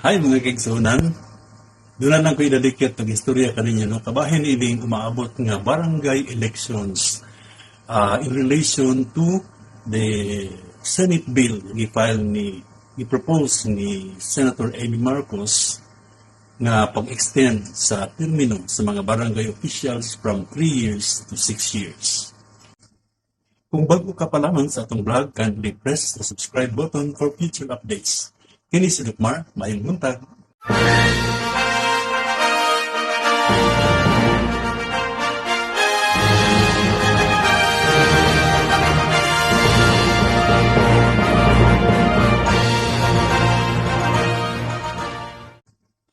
Hi mga kaigsunan. Doon lang ko idadikit ng istorya kaninyo. No? Kabahin ining umaabot nga barangay elections uh, in relation to the Senate bill i-file ni i-propose ni Senator Amy Marcos nga pag-extend sa termino sa mga barangay officials from 3 years to 6 years. Kung bago ka pa lamang sa atong vlog, kindly press the subscribe button for future updates. Kini si Lukmar, mayong buntag.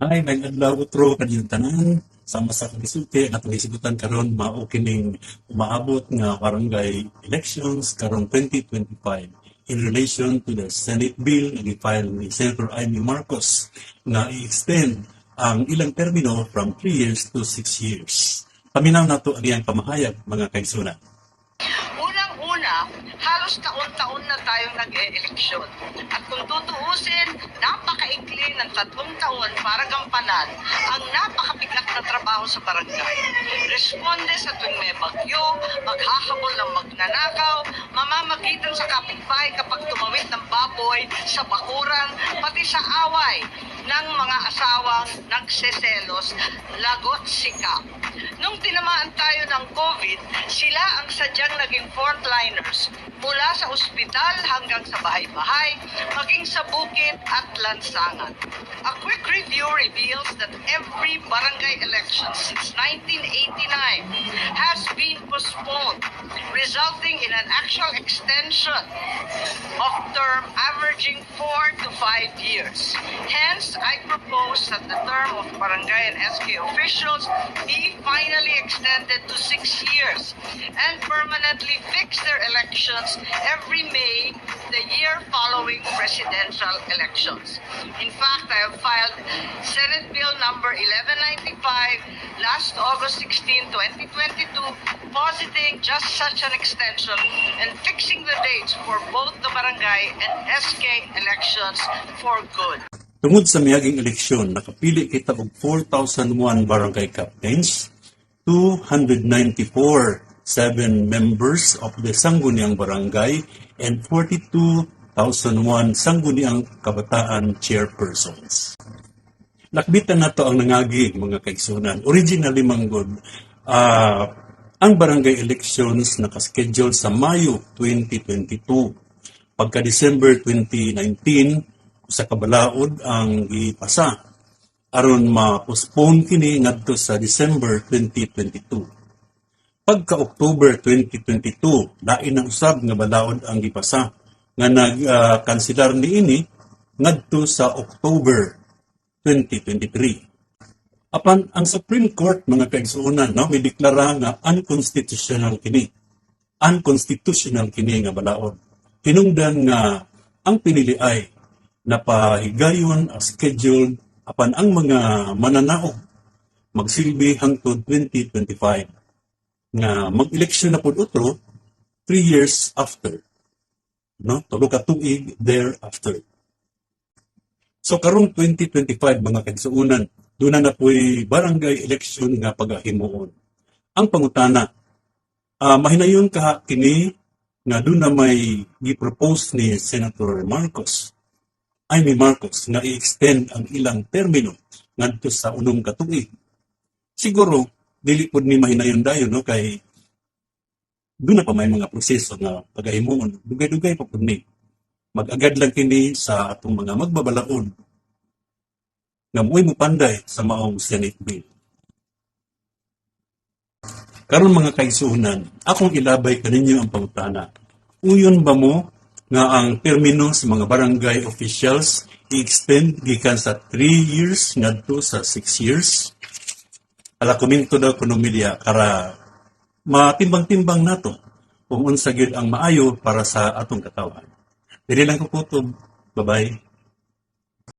Ay, nag-adlaw utro kaniyong tanan sama sa kagisulti at naisibutan karon mao kining umaabot nga barangay elections karon 2025 in relation to the Senate bill na gi-file ni Senator Amy Marcos na i-extend ang ilang termino from 3 years to 6 years. Paminaw nato ang iyang pamahayag mga kaigsunan. Halos taon-taon na tayong nag-e-eleksyon. At kung tutuusin, napakaikli ng tatlong taon para gampanan ang napakabigat na trabaho sa barangay. Responde sa tuwing may bagyo, maghahabol ng magnanakaw, mamamagitan sa kapitbahay kapag tumawid ng baboy sa bakuran, pati sa away ng mga asawang nagseselos, lagot sikap. Nung tinamaan tayo ng COVID, sila ang sadyang naging frontliners mula sa ospital hanggang sa bahay-bahay, maging sa bukid at lansangan. A quick review reveals that every barangay election since 1989 has been postponed, resulting in an actual extension of term averaging 4 to 5 years. Hence, I propose that the term of barangay and SK officials be finally extended to 6 years and permanently fix their elections every May the year following presidential elections. In fact, I have filed Senate Bill number 1195 last August 16, 2022, positing just such an extension and fixing the dates for both the barangay and SK elections for good. Tungod sa miyaging eleksyon, nakapili kita og 4,001 barangay captains, 294 seven members of the Sangguniang Barangay, and 42,001 Sangguniang Kabataan Chairpersons. Lakbitan na to ang nangagi, mga kaigsunan. Originally, manggod, ah, ang barangay elections nakaschedule sa Mayo 2022. Pagka December 2019, sa kabalaod ang ipasa aron ma-postpone kini ngadto sa December 2022. Pagka October 2022, lain ang usab nga balaod ang gipasa nga nag-kanselar niini ngadto sa October 2023. Apan ang Supreme Court mga kaigsuonan no may deklara nga unconstitutional kini. Unconstitutional kini nga balaod. Hinungdan nga ang pinili ay napahigayon ang schedule apan ang mga mananaog magsilbi hangtod 2025 nga mag-eleksyon na pud utro 3 years after no? Tulo ka tuig thereafter. So karong 2025 mga kaigsuonan doon na po'y barangay election nga pagahimuon ang pangutana ah mahinayon ka kini nga doon na may gi-propose ni Senator Marcos ay ni Marcos nga i-extend ang ilang termino ngadto sa unong katuig. Siguro dili pud ni mahinayon dayon no kay doon na pa may mga proseso nga pagahimuon. Dugay-dugay pa pud ni. Mag-agad lang kini sa atong mga magbabalaod nga mo'y mupanday sa maong Senate bill. Karon mga kaigsuonan, akong ilabay kaninyo ang pangutana. Uyon ba mo nga ang termino sa mga barangay officials i-extend gikan sa 3 years ngadto sa 6 years? Ala komento daw kuno media kara matimbang-timbang nato kung unsa gyud ang maayo para sa atong katawan. Dili lang ko kutob. Bye-bye.